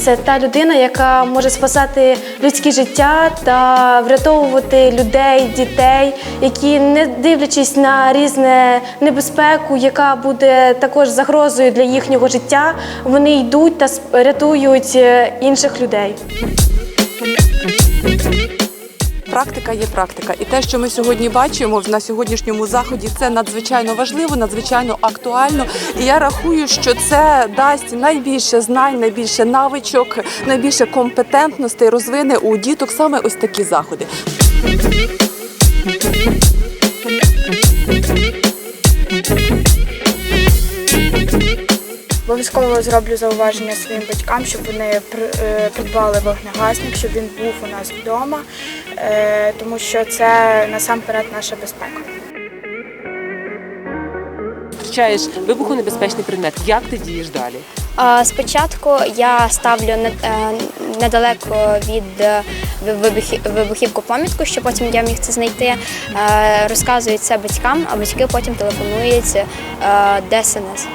Це та людина, яка може спасати людське життя та врятовувати людей, дітей, які, не дивлячись на різне небезпеку, яка буде також загрозою для їхнього життя, вони йдуть та рятують е, інших людей. Практика є практика, і те, що ми сьогодні бачимо на сьогоднішньому заході, це надзвичайно важливо, надзвичайно актуально. І я рахую, що це дасть найбільше знань, найбільше навичок, найбільше компетентностей розвине у діток саме ось такі заходи. Обов'язково зроблю зауваження своїм батькам, щоб вони е, придбали вогнегасник, щоб він був у нас вдома, е, тому що це насамперед наша безпека. Зустрічаєш вибухонебезпечний предмет. Як ти дієш далі? Спочатку я ставлю е, недалеко від вибухівку помітку, щоб потім я міг це знайти. Розказую це батькам, а батьки потім телефонують ДСНС.